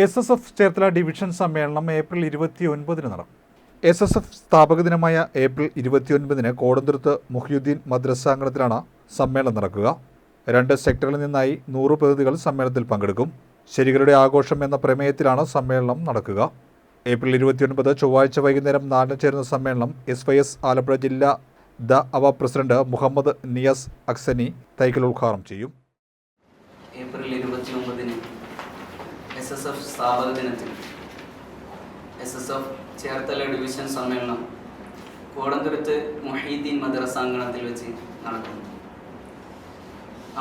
S S F Cherthala division സമ്മേളനം April ഇരുപത്തി ഒൻപതിന് നടക്കും എസ് എസ് എഫ് സ്ഥാപക ദിനമായ ഏപ്രിൽ ഇരുപത്തിയൊൻപതിന് കോടന്തുരുത്ത് മുഹിയുദ്ദീൻ മദ്രസാങ്കണത്തിലാണ് സമ്മേളനം നടക്കുക. രണ്ട് സെക്ടറിൽ നിന്നായി നൂറ് പ്രതിനിധികൾ സമ്മേളനത്തിൽ പങ്കെടുക്കും. ശരികളുടെ ആഘോഷം എന്ന പ്രമേയത്തിലാണ് സമ്മേളനം നടക്കുക. ഏപ്രിൽ ഇരുപത്തിയൊൻപത് ചൊവ്വാഴ്ച വൈകുന്നേരം നാലിന് ചേരുന്ന സമ്മേളനം എസ് വൈ എസ് ആലപ്പുഴ ജില്ലാ ദ അവ പ്രസിഡന്റ് മുഹമ്മദ് നിയാസ് അക്സനി തൈക്കൽ ഉദ്ഘാടനം ചെയ്യും. ഏപ്രിൽ ഇരുപത്തി ഒമ്പതിന് എസ് എസ് എഫ് സ്ഥാപക ദിനത്തിൽ S S F Cherthala division സമ്മേളനം കോടന്തുരുത്ത് മൊഹീദ്ദീൻ മദ്രസാങ്കണത്തിൽ വെച്ച് നടക്കുന്നു.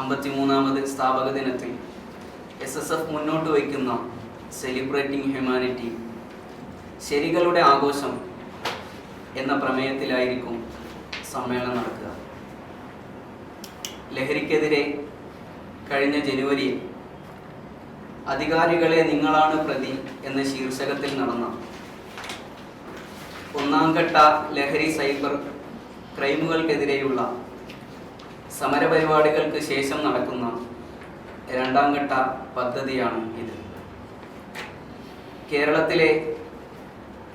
അമ്പത്തിമൂന്നാമത് സ്ഥാപക ദിനത്തിൽ എസ് എസ് എഫ് മുന്നോട്ട് വയ്ക്കുന്ന സെലിബ്രേറ്റിംഗ് ഹ്യൂമാനിറ്റി ശരികളുടെ ആഘോഷം എന്ന പ്രമേയത്തിലായിരിക്കും സമ്മേളനം നടക്കുക. ലഹരിക്കെതിരെ കഴിഞ്ഞ ജനുവരിയിൽ അധികാരികളെ നിങ്ങളാണ് പ്രതി എന്ന ശീർഷകത്തിൽ നടന്ന ഒന്നാം ഘട്ട ലഹരി സൈബർ ക്രൈമുകൾക്കെതിരെയുള്ള സമരപരിപാടികൾക്ക് ശേഷം നടക്കുന്ന രണ്ടാം ഘട്ട പദ്ധതിയാണ് ഇത്. കേരളത്തിലെ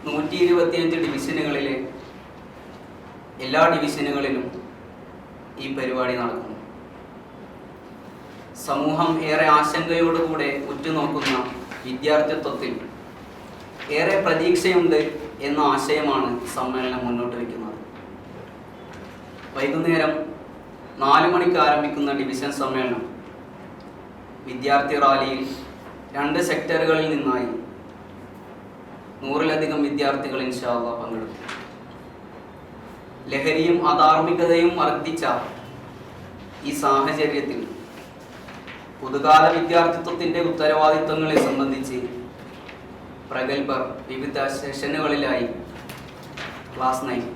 നൂറ്റി ഇരുപത്തിയഞ്ച് ഡിവിഷനുകളിലെ എല്ലാ ഡിവിഷനുകളിലും ഈ പരിപാടി നടക്കുന്നു. സമൂഹം ഏറെ ആശങ്കയോടുകൂടെ ഉറ്റുനോക്കുന്ന വിദ്യാർത്ഥിത്വത്തിൽ ഏറെ പ്രതീക്ഷയുണ്ട് എന്ന ആശയമാണ് സമ്മേളനം മുന്നോട്ട് വയ്ക്കുന്നത് വൈകുന്നേരം നാല് മണിക്ക് ആരംഭിക്കുന്ന ഡിവിഷൻ സമ്മേളനം വിദ്യാർത്ഥി റാലിയിൽ രണ്ട് സെക്ടറുകളിൽ നിന്നായി നൂറിലധികം വിദ്യാർത്ഥികൾ ഇൻഷാല്ല പങ്കെടുത്തു. ലഹരിയും അധാർമികതയും വർദ്ധിച്ച ഈ സാഹചര്യത്തിൽ പുതുകാല വിദ്യാർത്ഥിത്വത്തിന്റെ ഉത്തരവാദിത്വങ്ങളെ സംബന്ധിച്ച് പ്രഗത്ഭർ വിവിധ സെഷനുകളിലായി ക്ലാസ് നയിക്കും